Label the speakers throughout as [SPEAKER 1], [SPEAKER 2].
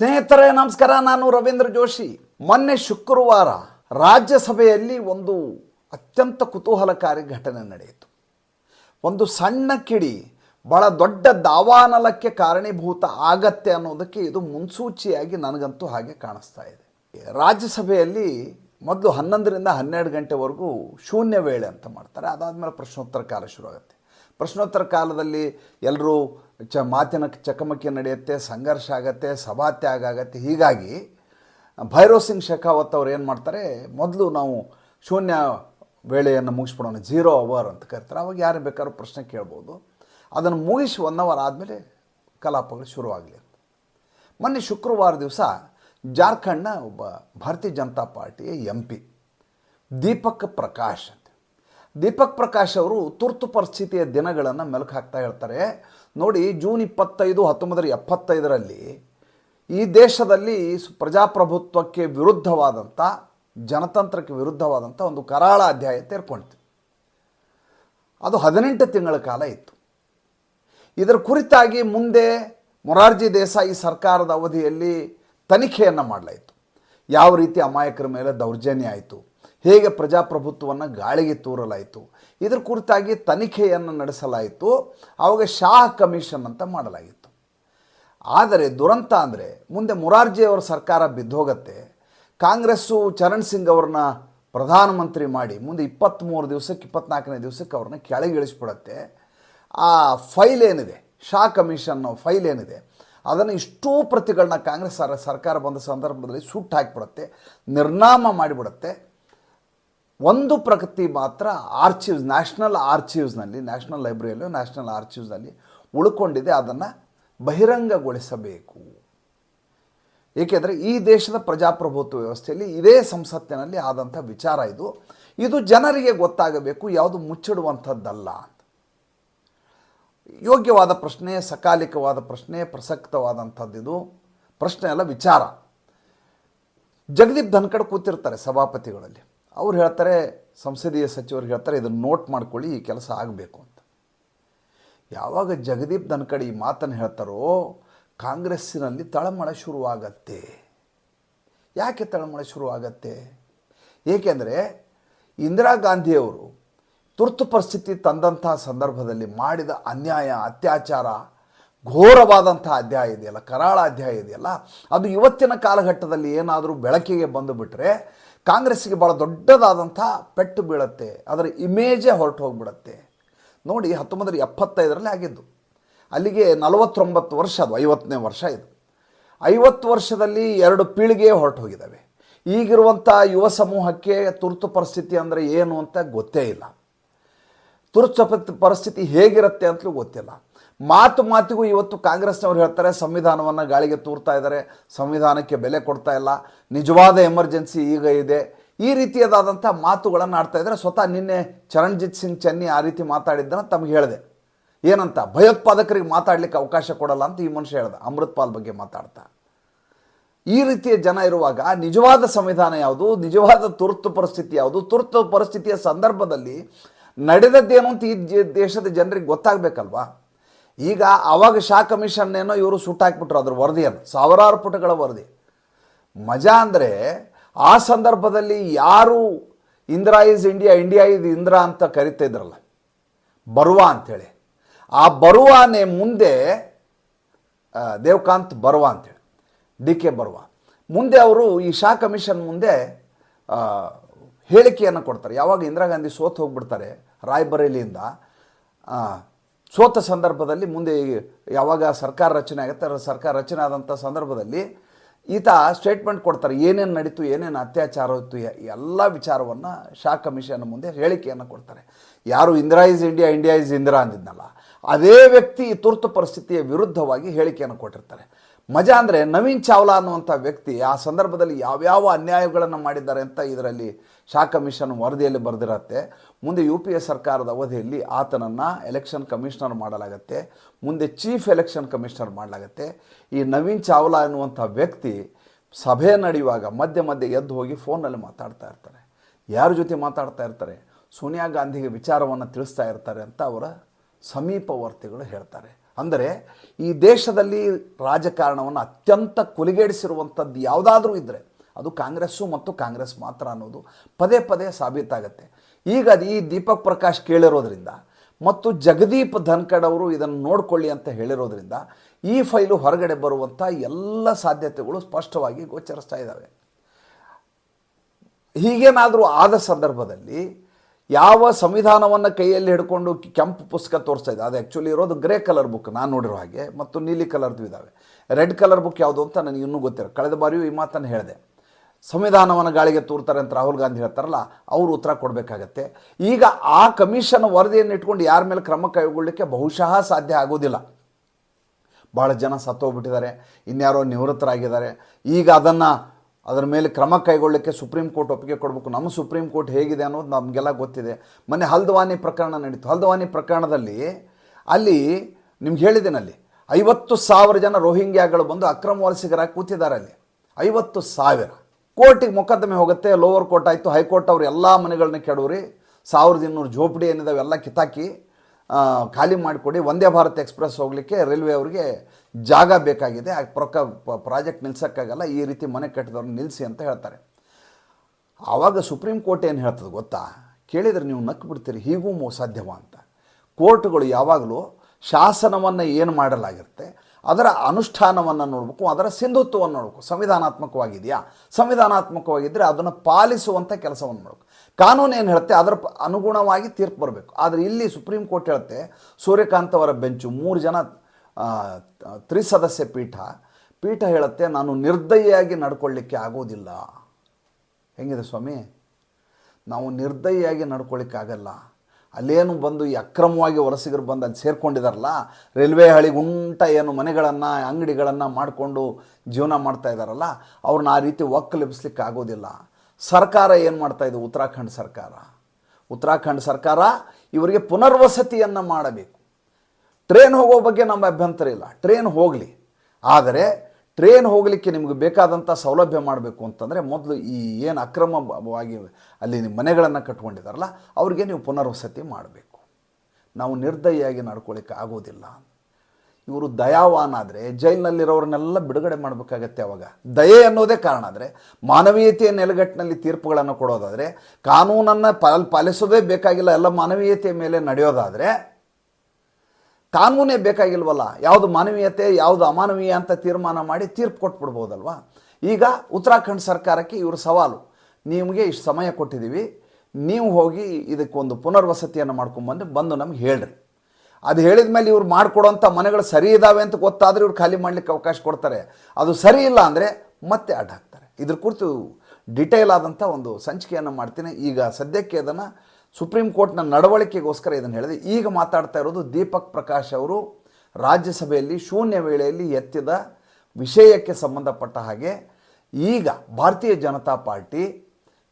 [SPEAKER 1] ಸ್ನೇಹಿತರೆ, ನಮಸ್ಕಾರ. ನಾನು ರವೀಂದ್ರ ಜೋಶಿ. ಮೊನ್ನೆ ಶುಕ್ರವಾರ ರಾಜ್ಯಸಭೆಯಲ್ಲಿ ಒಂದು ಅತ್ಯಂತ ಕುತೂಹಲಕಾರಿ ಘಟನೆ ನಡೆಯಿತು. ಒಂದು ಸಣ್ಣ ಕಿಡಿ ಬಹಳ ದೊಡ್ಡ ದಾವಾನಲಕ್ಕೆ ಕಾರಣೀಭೂತ ಆಗತ್ತೆ ಅನ್ನೋದಕ್ಕೆ ಇದು ಮುನ್ಸೂಚಿಯಾಗಿ ನನಗಂತೂ ಹಾಗೆ ಕಾಣಿಸ್ತಾ ಇದೆ. ರಾಜ್ಯಸಭೆಯಲ್ಲಿ ಮೊದಲು ಹನ್ನೊಂದರಿಂದ ಹನ್ನೆರಡು ಗಂಟೆವರೆಗೂ ಶೂನ್ಯ ವೇಳೆ ಅಂತ ಮಾಡ್ತಾರೆ. ಅದಾದಮೇಲೆ ಪ್ರಶ್ನೋತ್ತರ ಕಾಲ ಶುರುವಾಗುತ್ತೆ. ಪ್ರಶ್ನೋತ್ತರ ಕಾಲದಲ್ಲಿ ಎಲ್ಲರೂ ಚ ಮಾತಿನ ಚಕಮಕಿ ನಡೆಯುತ್ತೆ, ಸಂಘರ್ಷ ಆಗತ್ತೆ, ಸಭಾತ್ಯಾಗ ಆಗತ್ತೆ. ಹೀಗಾಗಿ, ಭೈರವ್ ಸಿಂಗ್ ಶೇಖಾವತ್ ಅವ್ರು ಏನು ಮಾಡ್ತಾರೆ, ಮೊದಲು ನಾವು ಶೂನ್ಯ ವೇಳೆಯನ್ನು ಮುಗಿಸ್ಬಿಡೋಣ ಜೀರೋ ಅವರ್ ಅಂತ ಕರಿತಾರೆ. ಅವಾಗ ಯಾರು ಬೇಕಾದ್ರೂ ಪ್ರಶ್ನೆ ಕೇಳ್ಬೋದು. ಅದನ್ನು ಮುಗಿಸಿ ಒನ್ ಅವರ್ ಆದಮೇಲೆ ಕಲಾಪಗಳು ಶುರುವಾಗಲಿ ಮೊನ್ನೆ ಶುಕ್ರವಾರ ದಿವಸ ಜಾರ್ಖಂಡ್ನ ಒಬ್ಬ ಭಾರತೀಯ ಜನತಾ ಪಾರ್ಟಿಯ ಎಂ ಪಿ, ದೀಪಕ್ ಪ್ರಕಾಶ್ ದೀಪಕ್ ಪ್ರಕಾಶ್ ಅವರು ತುರ್ತು ಪರಿಸ್ಥಿತಿಯ ದಿನಗಳನ್ನು ಮೆಲುಕು ಹಾಕ್ತಾ ಹೇಳ್ತಾರೆ. ನೋಡಿ, ಜೂನ್ ಇಪ್ಪತ್ತೈದು, ಹತ್ತೊಂಬತ್ತರ ಎಪ್ಪತ್ತೈದರಲ್ಲಿ ಈ ದೇಶದಲ್ಲಿ ಪ್ರಜಾಪ್ರಭುತ್ವಕ್ಕೆ ವಿರುದ್ಧವಾದಂಥ ಜನತಂತ್ರಕ್ಕೆ ವಿರುದ್ಧವಾದಂಥ ಒಂದು ಕರಾಳ ಅಧ್ಯಾಯ ತೇರ್ಕೊಂಡಿತು. ಅದು ಹದಿನೆಂಟು ತಿಂಗಳ ಕಾಲ ಇತ್ತು. ಇದರ ಕುರಿತಾಗಿ ಮುಂದೆ ಮೊರಾರ್ಜಿ ದೇಸಾಯಿ ಸರ್ಕಾರದ ಅವಧಿಯಲ್ಲಿ ತನಿಖೆಯನ್ನು ಮಾಡಲಾಯಿತು. ಯಾವ ರೀತಿ ಅಮಾಯಕರ ಮೇಲೆ ದೌರ್ಜನ್ಯ ಆಯಿತು ಹೇಗೆ ಪ್ರಜಾಪ್ರಭುತ್ವವನ್ನು ಗಾಳಿಗೆ ತೂರಲಾಯಿತು? ಇದರ ಕುರಿತಾಗಿ ತನಿಖೆಯನ್ನು ನಡೆಸಲಾಯಿತು. ಆವಾಗ ಶಾಹ ಕಮಿಷನ್ ಅಂತ ಮಾಡಲಾಗಿತ್ತು. ಆದರೆ ದುರಂತ ಅಂದರೆ ಮುಂದೆ ಮುರಾರ್ಜಿಯವರ ಸರ್ಕಾರ ಬಿದ್ದೋಗತ್ತೆ. ಕಾಂಗ್ರೆಸ್ಸು ಚರಣ್ ಸಿಂಗ್ ಅವ್ರನ್ನ ಪ್ರಧಾನಮಂತ್ರಿ ಮಾಡಿ ಮುಂದೆ ಇಪ್ಪತ್ತ್ಮೂರು ದಿವಸಕ್ಕೆ, ಇಪ್ಪತ್ನಾಲ್ಕನೇ ದಿವಸಕ್ಕೆ ಅವ್ರನ್ನ ಕೆಳಗಿಳಿಸ್ಬಿಡತ್ತೆ ಆ ಫೈಲ್ ಏನಿದೆ? ಶಾ ಕಮಿಷನ್ ಫೈಲ್ ಏನಿದೆ? ಅದನ್ನು ಇಷ್ಟೂ ಪ್ರತಿಗಳನ್ನ ಕಾಂಗ್ರೆಸ್ ಸರ್, ಸರ್ಕಾರ ಬಂದ ಸಂದರ್ಭದಲ್ಲಿ ಸುಟ್ಟು ಹಾಕಿಬಿಡುತ್ತೆ. ನಿರ್ನಾಮ ಮಾಡಿಬಿಡುತ್ತೆ. ಒಂದು ಪ್ರಕೃತಿ ಮಾತ್ರ ಆರ್ಚಿವ್ಸ್ ನ್ಯಾಷನಲ್ ಆರ್ಚಿವ್ಸ್ನಲ್ಲಿ ನ್ಯಾಷನಲ್ ಲೈಬ್ರರಿಯಲ್ಲೂ ನ್ಯಾಷನಲ್ ಆರ್ಚಿವ್ಸ್ನಲ್ಲಿ ಉಳ್ಕೊಂಡಿದೆ, ಅದನ್ನು ಬಹಿರಂಗಗೊಳಿಸಬೇಕು. ಏಕೆಂದರೆ ಈ ದೇಶದ ಪ್ರಜಾಪ್ರಭುತ್ವ ವ್ಯವಸ್ಥೆಯಲ್ಲಿ ಇದೇ ಸಂಸತ್ತಿನಲ್ಲಿ ಆದಂಥ ವಿಚಾರ ಇದು. ಇದು ಜನರಿಗೆ ಗೊತ್ತಾಗಬೇಕು, ಯಾವುದು ಮುಚ್ಚಿಡುವಂಥದ್ದಲ್ಲ ಯೋಗ್ಯವಾದ ಪ್ರಶ್ನೆ, ಸಕಾಲಿಕವಾದ ಪ್ರಶ್ನೆ ಪ್ರಸಕ್ತವಾದಂಥದ್ದಿದು ಪ್ರಶ್ನೆ ಅಲ್ಲ, ವಿಚಾರ. ಜಗದೀಪ್ ಧನ್ಕಡ್ ಕೂತಿರ್ತಾರೆ ಸಭಾಪತಿಗಳಲ್ಲಿ. ಅವ್ರು ಹೇಳ್ತಾರೆ, ಸಂಸದೀಯ ಸಚಿವರು ಹೇಳ್ತಾರೆ, ಇದನ್ನು ನೋಟ್ ಮಾಡ್ಕೊಳ್ಳಿ, ಈ ಕೆಲಸ ಆಗಬೇಕು ಅಂತ. ಯಾವಾಗ ಜಗದೀಪ್ ಧನ್ಕಡ್ ಈ ಮಾತನ್ನು ಹೇಳ್ತಾರೋ, ಕಾಂಗ್ರೆಸ್ಸಿನಲ್ಲಿ ತಳಮಳ ಶುರುವಾಗತ್ತೆ. ಯಾಕೆ ತಳಮಳ ಶುರುವಾಗತ್ತೆ? ಏಕೆಂದರೆ, ಇಂದಿರಾ ಗಾಂಧಿಯವರು ತುರ್ತು ಪರಿಸ್ಥಿತಿ ತಂದಂಥ ಸಂದರ್ಭದಲ್ಲಿ ಮಾಡಿದ ಅನ್ಯಾಯ, ಅತ್ಯಾಚಾರ ಘೋರವಾದಂಥ ಅಧ್ಯಾಯ ಇದೆಯಲ್ಲ, ಕರಾಳ ಅಧ್ಯಾಯ ಇದೆಯಲ್ಲ, ಅದು ಇವತ್ತಿನ ಕಾಲಘಟ್ಟದಲ್ಲಿ ಏನಾದರೂ ಬೆಳಕಿಗೆ ಬಂದುಬಿಟ್ರೆ ಕಾಂಗ್ರೆಸ್ಸಿಗೆ ಭಾಳ ದೊಡ್ಡದಾದಂಥ ಪೆಟ್ಟು ಬೀಳುತ್ತೆ, ಅದರ ಇಮೇಜೇ ಹೊರಟು ಹೋಗ್ಬಿಡತ್ತೆ. ನೋಡಿ ಹತ್ತೊಂಬತ್ತರ ಎಪ್ಪತ್ತೈದರಲ್ಲಿ ಆಗಿದ್ದು. ಅಲ್ಲಿಗೆ ನಲವತ್ತೊಂಬತ್ತು ವರ್ಷ, ಅದು ಐವತ್ತನೇ ವರ್ಷ ಇದು. ಐವತ್ತು ವರ್ಷದಲ್ಲಿ ಎರಡು ಪೀಳಿಗೆ ಹೊರಟು ಹೋಗಿದ್ದಾವೆ. ಈಗಿರುವಂಥ ಯುವ ಸಮೂಹಕ್ಕೆ ತುರ್ತು ಪರಿಸ್ಥಿತಿ ಅಂದರೆ ಏನು ಅಂತ ಗೊತ್ತೇ ಇಲ್ಲ. ತುರ್ತು ಪರಿಸ್ಥಿತಿ ಹೇಗಿರುತ್ತೆ ಅಂತಲೂ ಗೊತ್ತಿಲ್ಲ. ಮಾತು ಮಾತಿಗೂ ಇವತ್ತು ಕಾಂಗ್ರೆಸ್ನವ್ರು ಹೇಳ್ತಾರೆ, ಸಂವಿಧಾನವನ್ನು ಗಾಳಿಗೆ ತೂರ್ತಾ ಇದ್ದಾರೆ, ಸಂವಿಧಾನಕ್ಕೆ ಬೆಲೆ ಕೊಡ್ತಾ ಇಲ್ಲ, ನಿಜವಾದ ಎಮರ್ಜೆನ್ಸಿ ಈಗ ಇದೆ. ಈ ರೀತಿಯಾದಂಥ ಮಾತುಗಳನ್ನು ಆಡ್ತಾ ಇದ್ದಾರೆ. ಸ್ವತಃ ನಿನ್ನೆ ಚರಣ್ಜಿತ್ ಸಿಂಗ್ ಚೆನ್ನಿ ಆ ರೀತಿ ಮಾತಾಡಿದ್ದನ್ನು ತಮಗೆ ಹೇಳಿದೆ. ಏನಂತ? ಭಯೋತ್ಪಾದಕರಿಗೆ ಮಾತಾಡಲಿಕ್ಕೆ ಅವಕಾಶ ಕೊಡಲ್ಲ ಅಂತ ಈ ಮನುಷ್ಯ ಹೇಳ್ದ. ಅಮೃತ್ಪಾಲ್ ಬಗ್ಗೆ ಮಾತಾಡ್ತಾ. ಈ ರೀತಿಯ ಜನ ಇರುವಾಗ ನಿಜವಾದ ಸಂವಿಧಾನ ಯಾವುದು? ನಿಜವಾದ ತುರ್ತು ಪರಿಸ್ಥಿತಿ ಯಾವುದು? ತುರ್ತು ಪರಿಸ್ಥಿತಿಯ ಸಂದರ್ಭದಲ್ಲಿ ನಡೆದದ್ದೇನು ಅಂತ ಈ ದೇಶದ ಜನರಿಗೆ ಗೊತ್ತಾಗಬೇಕಲ್ವಾ? ಈಗ ಅವಾಗ ಶಾ ಕಮಿಷನ್ ಏನೋ ಇವರು ಸುಟ್ಟಾಕ್ಬಿಟ್ರು ಅದ್ರ ವರದಿಯನ್ನು ಸಾವಿರಾರು ಪುಟಗಳ ವರದಿ. ಮಜಾ ಅಂದರೆ ಆ ಸಂದರ್ಭದಲ್ಲಿ ಯಾರು Indira is India India is Indira ಅಂತ ಕರಿತಾ ಇದ್ರಲ್ಲ. ಬರುವ ಅಂಥೇಳಿ ಆ ಬರುವಾನೆ ಮುಂದೆ ದೇವಕಾಂತ್ ಬರುವ ಅಂತೇಳಿ. ಡಿ ಕೆ ಬರುವ. ಮುಂದೆ ಅವರು ಈ ಶಾ ಕಮಿಷನ್ ಮುಂದೆ ಹೇಳಿಕೆಯನ್ನು ಕೊಡ್ತಾರೆ. ಯಾವಾಗ ಇಂದಿರಾ ಗಾಂಧಿ ಸೋತು ಹೋಗ್ಬಿಡ್ತಾರೆ ರಾಯ್ಬರೇಲಿಯಿಂದ ಸೋತ ಸಂದರ್ಭದಲ್ಲಿ ಮುಂದೆ ಯಾವಾಗ ಸರ್ಕಾರ ರಚನೆ ಆಗುತ್ತೆ ಸರ್ಕಾರ ರಚನೆ ಆದಂಥ ಸಂದರ್ಭದಲ್ಲಿ ಈತ ಸ್ಟೇಟ್ಮೆಂಟ್ ಕೊಡ್ತಾರೆ, ಏನೇನು ನಡೀತು, ಏನೇನು ಅತ್ಯಾಚಾರ ಇತ್ತು ಎಲ್ಲ ವಿಚಾರವನ್ನು ಶಾ ಕಮಿಷನ್ ಮುಂದೆ ಹೇಳಿಕೆಯನ್ನು ಕೊಡ್ತಾರೆ. ಯಾರು Indira is India India is Indira ಅಂದಿದ್ನಲ್ಲ ಅದೇ ವ್ಯಕ್ತಿ ಈ ತುರ್ತು ಪರಿಸ್ಥಿತಿಯ ವಿರುದ್ಧವಾಗಿ ಹೇಳಿಕೆಯನ್ನು ಕೊಟ್ಟಿರ್ತಾರೆ. ಮಜಾ ಅಂದರೆ ನವೀನ್ ಚಾವ್ಲಾ ಅನ್ನುವಂಥ ವ್ಯಕ್ತಿ ಆ ಸಂದರ್ಭದಲ್ಲಿ ಯಾವ್ಯಾವ ಅನ್ಯಾಯಗಳನ್ನು ಮಾಡಿದ್ದಾರೆ ಅಂತ ಇದರಲ್ಲಿ ಶಾ ಕಮಿಷನ್ ವರದಿಯಲ್ಲಿ ಬರೆದಿರತ್ತೆ. ಮುಂದೆ ಯು ಪಿ ಎ ಸರ್ಕಾರದ ಅವಧಿಯಲ್ಲಿ ಆತನನ್ನು ಎಲೆಕ್ಷನ್ ಕಮಿಷನರ್ ಮಾಡಲಾಗತ್ತೆ. ಮುಂದೆ ಚೀಫ್ ಎಲೆಕ್ಷನ್ ಕಮಿಷನರ್ ಮಾಡಲಾಗತ್ತೆ. ಈ ನವೀನ್ ಚಾವ್ಲಾ ಎನ್ನುವಂಥ ವ್ಯಕ್ತಿ ಸಭೆ ನಡೆಯುವಾಗ ಮಧ್ಯೆ ಮಧ್ಯೆ ಎದ್ದು ಹೋಗಿ ಫೋನಲ್ಲಿ ಮಾತಾಡ್ತಾ ಇರ್ತಾರೆ. ಯಾರ ಜೊತೆ ಮಾತಾಡ್ತಾ ಇರ್ತಾರೆ? ಸೋನಿಯಾ ಗಾಂಧಿಗೆ ವಿಚಾರವನ್ನು ತಿಳಿಸ್ತಾ ಇರ್ತಾರೆ ಅಂತ ಅವರ ಸಮೀಪವರ್ತಿಗಳು ಹೇಳ್ತಾರೆ. ಅಂದರೆ ಈ ದೇಶದಲ್ಲಿ ರಾಜಕಾರಣವನ್ನು ಅತ್ಯಂತ ಕುಲಿಗೇಡಿಸಿರುವಂಥದ್ದು ಯಾವುದಾದ್ರೂ ಇದ್ದರೆ ಅದು ಕಾಂಗ್ರೆಸ್ಸು ಮತ್ತು ಕಾಂಗ್ರೆಸ್ ಮಾತ್ರ ಅನ್ನೋದು ಪದೇ ಪದೇ ಸಾಬೀತಾಗತ್ತೆ. ಈಗ ಈ ದೀಪಕ್ ಪ್ರಕಾಶ್ ಕೇಳಿರೋದ್ರಿಂದ ಮತ್ತು ಜಗದೀಪ್ ಧನ್ಕಡ್ ಅವರು ಇದನ್ನು ನೋಡ್ಕೊಳ್ಳಿ ಅಂತ ಹೇಳಿರೋದ್ರಿಂದ ಈ ಫೈಲು ಹೊರಗಡೆ ಬರುವಂಥ ಎಲ್ಲ ಸಾಧ್ಯತೆಗಳು ಸ್ಪಷ್ಟವಾಗಿ ಗೋಚರಿಸ್ತಾ ಇದ್ದಾವೆ. ಹೀಗೇನಾದರೂ ಆದ ಸಂದರ್ಭದಲ್ಲಿ ಯಾವ ಸಂವಿಧಾನವನ್ನು ಕೈಯಲ್ಲಿ ಹಿಡ್ಕೊಂಡು ಕೆಂಪು ಪುಸ್ತಕ ತೋರಿಸ್ತಾ ಇದೆ. ಅದು ಆ್ಯಕ್ಚುಲಿ ಇರೋದು ಗ್ರೇ ಕಲರ್ ಬುಕ್ ನಾನು ನೋಡಿರೋ ಹಾಗೆ. ಮತ್ತು ನೀಲಿ ಕಲರ್ದು ಇದ್ದಾವೆ ರೆಡ್ ಕಲರ್ ಬುಕ್ ಯಾವುದು ಅಂತ ನನಗೆ ಇನ್ನೂ ಗೊತ್ತಿರೋ ಕಳೆದ ಬಾರಿಯೂ ಈ ಮಾತನ್ನು ಹೇಳಿದೆ. ಸಂವಿಧಾನವನ್ನು ಗಾಳಿಗೆ ತೂರ್ತಾರೆ ಅಂತ ರಾಹುಲ್ ಗಾಂಧಿ ಹೇಳ್ತಾರಲ್ಲ, ಅವರು ಉತ್ತರ ಕೊಡಬೇಕಾಗತ್ತೆ. ಈಗ ಆ ಕಮಿಷನ್ ವರದಿಯನ್ನು ಇಟ್ಕೊಂಡು ಯಾರ ಮೇಲೆ ಕ್ರಮ ಕೈಗೊಳ್ಳಲಿಕ್ಕೆ ಬಹುಶಃ ಸಾಧ್ಯ ಆಗೋದಿಲ್ಲ. ಭಾಳ ಜನ ಸತ್ತೋಗ್ಬಿಟ್ಟಿದ್ದಾರೆ. ಇನ್ಯಾರೋ ನಿವೃತ್ತರಾಗಿದ್ದಾರೆ. ಈಗ ಅದನ್ನು ಅದರ ಮೇಲೆ ಕ್ರಮ ಕೈಗೊಳ್ಳಕ್ಕೆ ಸುಪ್ರೀಂ ಕೋರ್ಟ್ ಒಪ್ಪಿಗೆ ಕೊಡಬೇಕು. ನಮ್ಮ ಸುಪ್ರೀಂ ಕೋರ್ಟ್ ಹೇಗಿದೆ ಅನ್ನೋದು ನಮಗೆಲ್ಲ ಗೊತ್ತಿದೆ. ಮೊನ್ನೆ ಹಲ್ದವಾನಿ ಪ್ರಕರಣ ನಡೀತು. ಹಲ್ದವಾನಿ ಪ್ರಕರಣದಲ್ಲಿ ಅಲ್ಲಿ ನಿಮ್ಗೆ ಹೇಳಿದ್ದೇನಲ್ಲಿ ಐವತ್ತು ಸಾವಿರ ಜನ ರೋಹಿಂಗ್ಯಾಗಳು ಬಂದು ಅಕ್ರಮ ವಲಸಿಗರಾಗಿ ಕೂತಿದ್ದಾರೆ ಅಲ್ಲಿ. ಐವತ್ತು ಸಾವಿರ. ಕೋರ್ಟಿಗೆ ಮೊಕದ್ದಮೆ ಹೋಗುತ್ತೆ, ಲೋವರ್ ಕೋರ್ಟ್ ಆಯಿತು, ಹೈಕೋರ್ಟ್ ಅವರು ಎಲ್ಲ ಮನೆಗಳನ್ನ ಕೆಡವ್ರಿ. ಸಾವಿರದ ಇನ್ನೂರು ಜೋಪಡಿ ಏನಿದಾವೆ, ಎಲ್ಲ ಕಿತ್ತಾಕಿ. ಖಾಲಿ ಮಾಡಿಕೊಡಿ. ಒಂದೇ ಭಾರತ್ ಎಕ್ಸ್ಪ್ರೆಸ್ ಹೋಗಲಿಕ್ಕೆ ರೈಲ್ವೆ ಅವರಿಗೆ ಜಾಗ ಬೇಕಾಗಿದೆ. ಆ ಪ್ರಾಜೆಕ್ಟ್ ನಿಲ್ಸೋಕ್ಕಾಗಲ್ಲ. ಈ ರೀತಿ ಮನೆ ಕಟ್ಟಿದವ್ರನ್ನ ನಿಲ್ಲಿಸಿ ಅಂತ ಹೇಳ್ತಾರೆ. ಆವಾಗ ಸುಪ್ರೀಂ ಕೋರ್ಟ್ ಏನು ಹೇಳ್ತದೆ ಗೊತ್ತಾ? ಕೇಳಿದರೆ ನೀವು ನಕ್ಕು ಬಿಡ್ತೀರಿ ಹೀಗೂ ಸಾಧ್ಯವಾ ಅಂತ. ಕೋರ್ಟ್ಗಳು ಯಾವಾಗಲೂ ಶಾಸನವನ್ನು ಏನು ಮಾಡಲಾಗಿರುತ್ತೆ? ಅದರ ಅನುಷ್ಠಾನವನ್ನು ನೋಡಬೇಕು, ಅದರ ಸಿಂಧುತ್ವವನ್ನು ನೋಡಬೇಕು. ಸಂವಿಧಾನಾತ್ಮಕವಾಗಿದೆಯಾ? ಸಂವಿಧಾನಾತ್ಮಕವಾಗಿದ್ದರೆ ಅದನ್ನು ಪಾಲಿಸುವಂಥ ಕೆಲಸವನ್ನು ಮಾಡಬೇಕು ಕಾನೂನು ಏನು ಹೇಳುತ್ತೆ? ಅದರ ಅನುಗುಣವಾಗಿ ತೀರ್ಪು ಬರಬೇಕು. ಆದರೆ ಇಲ್ಲಿ ಸುಪ್ರೀಂ ಕೋರ್ಟ್ ಹೇಳುತ್ತೆ, ಸೂರ್ಯಕಾಂತ್ ಅವರ ಬೆಂಚು, ಮೂರು ಜನ ತ್ರಿಸದಸ್ಯ ಪೀಠ ಪೀಠ ಹೇಳುತ್ತೆ, ನಾನು ನಿರ್ದಯಿಯಾಗಿ ನಡ್ಕೊಳ್ಳಿಕ್ಕೆ ಆಗೋದಿಲ್ಲ. ಹೆಂಗಿದೆ ಸ್ವಾಮಿ? ನಾವು ನಿರ್ದಯಿಯಾಗಿ ನಡ್ಕೊಳ್ಳಿಕ್ಕಾಗಲ್ಲ. ಅಲ್ಲೇನು ಬಂದು ಈ ಅಕ್ರಮವಾಗಿ ವಲಸಿಗರು ಬಂದು ಅಲ್ಲಿ ಸೇರ್ಕೊಂಡಿದಾರಲ್ಲ, ರೈಲ್ವೆ ಹಳಿಗೆ ಉಂಟ ಏನು ಮನೆಗಳನ್ನು, ಅಂಗಡಿಗಳನ್ನು ಮಾಡಿಕೊಂಡು ಜೀವನ ಮಾಡ್ತಾ ಇದ್ದಾರಲ್ಲ ಅವ್ರನ್ನ ಆ ರೀತಿ ಒಕ್ಕಲೆಬ್ಸ್ಲಿಕ್ಕೆ ಆಗೋದಿಲ್ಲ. ಸರ್ಕಾರ ಏನು ಮಾಡ್ತಾ ಇದೆ? ಉತ್ತರಾಖಂಡ್ ಸರ್ಕಾರ. ಉತ್ತರಾಖಂಡ್ ಸರ್ಕಾರ ಇವರಿಗೆ ಪುನರ್ವಸತಿಯನ್ನು ಮಾಡಬೇಕು. ಟ್ರೈನ್ ಹೋಗೋ ಬಗ್ಗೆ ನಮ್ಮ ಅಭ್ಯಂತರ ಇಲ್ಲ. ಟ್ರೈನ್ ಹೋಗಲಿ. ಆದರೆ ಟ್ರೈನ್ ಹೋಗಲಿಕ್ಕೆ ನಿಮಗೆ ಬೇಕಾದಂಥ ಸೌಲಭ್ಯ ಮಾಡಬೇಕು ಅಂತಂದರೆ ಮೊದಲು ಈ ಏನು ಅಕ್ರಮವಾಗಿ ಅಲ್ಲಿ ನಿಮ್ಮ ಮನೆಗಳನ್ನು ಕಟ್ಕೊಂಡಿದ್ದಾರಲ್ಲ ಅವ್ರಿಗೆ ನೀವು ಪುನರ್ವಸತಿ ಮಾಡಬೇಕು. ನಾವು ನಿರ್ದಯಿಯಾಗಿ ನಡ್ಕೊಳ್ಳಿಕ್ಕೆ ಆಗೋದಿಲ್ಲ. ಇವರು ದಯಾವಾನ್ ಆದರೆ ಜೈಲಿನಲ್ಲಿರೋರನ್ನೆಲ್ಲ ಬಿಡುಗಡೆ ಮಾಡಬೇಕಾಗತ್ತೆ ಅವಾಗ. ದಯೆ ಅನ್ನೋದೇ ಕಾರಣ ಆದರೆ ಮಾನವೀಯತೆಯ ನೆಲೆಗಟ್ಟಿನಲ್ಲಿ ತೀರ್ಪುಗಳನ್ನು ಕೊಡೋದಾದರೆ, ಕಾನೂನನ್ನು ಪಾಲ್ ಪಾಲಿಸೋದೇ ಬೇಕಾಗಿಲ್ಲ, ಎಲ್ಲ ಮಾನವೀಯತೆಯ ಮೇಲೆ ನಡೆಯೋದಾದರೆ ಕಾನೂನೇ ಬೇಕಾಗಿಲ್ವಲ್ಲ? ಯಾವುದು ಮಾನವೀಯತೆ, ಯಾವುದು ಅಮಾನವೀಯ ಅಂತ ತೀರ್ಮಾನ ಮಾಡಿ ತೀರ್ಪು ಕೊಟ್ಬಿಡ್ಬೋದಲ್ವಾ? ಈಗ ಉತ್ತರಾಖಂಡ್ ಸರ್ಕಾರಕ್ಕೆ ಇವರು ಸವಾಲು. ನಿಮಗೆ ಇಷ್ಟು ಸಮಯ ಕೊಟ್ಟಿದ್ದೀವಿ ನೀವು ಹೋಗಿ ಇದಕ್ಕೊಂದು ಪುನರ್ವಸತಿಯನ್ನು ಮಾಡ್ಕೊಂಬಂದು ಬಂದು ನಮ್ಗೆ ಹೇಳ್ರಿ. ಅದು ಹೇಳಿದ ಮೇಲೆ ಇವ್ರು ಮಾಡಿಕೊಡೋಂಥ ಮನೆಗಳು ಸರಿ ಇದ್ದಾವೆ ಅಂತ ಗೊತ್ತಾದರೆ ಇವ್ರು ಖಾಲಿ ಮಾಡಲಿಕ್ಕೆ ಅವಕಾಶ ಕೊಡ್ತಾರೆ. ಅದು ಸರಿ ಇಲ್ಲ ಅಂದರೆ ಮತ್ತೆ ಅಡ್ಡ ಹಾಕ್ತಾರೆ. ಇದ್ರ ಕುರಿತು ಡಿಟೇಲ್ ಆದಂಥ ಒಂದು ಸಂಚಿಕೆಯನ್ನು ಮಾಡ್ತೀನಿ. ಈಗ ಸದ್ಯಕ್ಕೆ ಅದನ್ನು ಸುಪ್ರೀಂ ಕೋರ್ಟ್ನ ನಡವಳಿಕೆಗೋಸ್ಕರ ಇದನ್ನು ಹೇಳಿದೆ. ಈಗ ಮಾತಾಡ್ತಾ ಇರೋದು ದೀಪಕ್ ಪ್ರಕಾಶ್ ಅವರು ರಾಜ್ಯಸಭೆಯಲ್ಲಿ ಶೂನ್ಯ ವೇಳೆಯಲ್ಲಿ ಎತ್ತಿದ ವಿಷಯಕ್ಕೆ ಸಂಬಂಧಪಟ್ಟ ಹಾಗೆ ಈಗ ಭಾರತೀಯ ಜನತಾ ಪಾರ್ಟಿ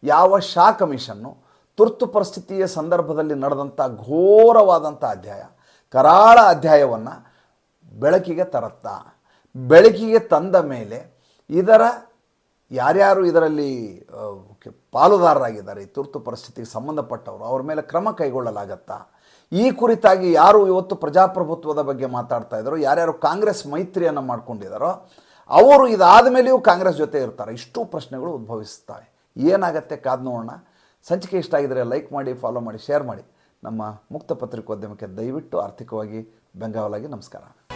[SPEAKER 1] ಯಾವ ಶಾ ಕಮಿಷನ್ನು ತುರ್ತು ಪರಿಸ್ಥಿತಿಯ ಸಂದರ್ಭದಲ್ಲಿ ನಡೆದಂಥ ಘೋರವಾದಂಥ ಅಧ್ಯಾಯ, ಕರಾಳ ಅಧ್ಯಾಯವನ್ನು ಬೆಳಕಿಗೆ ತರುತ್ತಾ, ಬೆಳಕಿಗೆ ತಂದ ಮೇಲೆ ಇದರ ಯಾರ್ಯಾರು ಇದರಲ್ಲಿ ಆ, ಕೆ- ಪಾಲುದಾರರಾಗಿದ್ದಾರೆ ಈ ತುರ್ತು ಪರಿಸ್ಥಿತಿಗೆ ಸಂಬಂಧಪಟ್ಟವರು ಅವ್ರ ಮೇಲೆ ಕ್ರಮ ಕೈಗೊಳ್ಳಲಾಗತ್ತಾ? ಈ ಕುರಿತಾಗಿ ಯಾರು ಇವತ್ತು ಪ್ರಜಾಪ್ರಭುತ್ವದ ಬಗ್ಗೆ ಮಾತಾಡ್ತಾ ಇದ್ದಾರೋ ಯಾರ್ಯಾರು ಕಾಂಗ್ರೆಸ್ ಮೈತ್ರಿಯನ್ನು ಮಾಡ್ಕೊಂಡಿದ್ದಾರೋ ಅವರು ಇದಾದ ಮೇಲೆಯೂ ಕಾಂಗ್ರೆಸ್ ಜೊತೆ ಇರ್ತಾರೆ. ಇಷ್ಟು ಪ್ರಶ್ನೆಗಳು ಉದ್ಭವಿಸ್ತವೆ. ಏನಾಗತ್ತೆ ಕಾದ್ ನೋಡೋಣ. ಸಂಚಿಕೆ ಇಷ್ಟ ಆಗಿದರೆ ಲೈಕ್ ಮಾಡಿ ಫಾಲೋ ಮಾಡಿ ಶೇರ್ ಮಾಡಿ. ನಮ್ಮ ಮುಕ್ತ ಪತ್ರಿಕೋದ್ಯಮಕ್ಕೆ ದಯವಿಟ್ಟು ಆರ್ಥಿಕವಾಗಿ ಬೆಂಗಾವಲಾಗಿ ನಮಸ್ಕಾರ.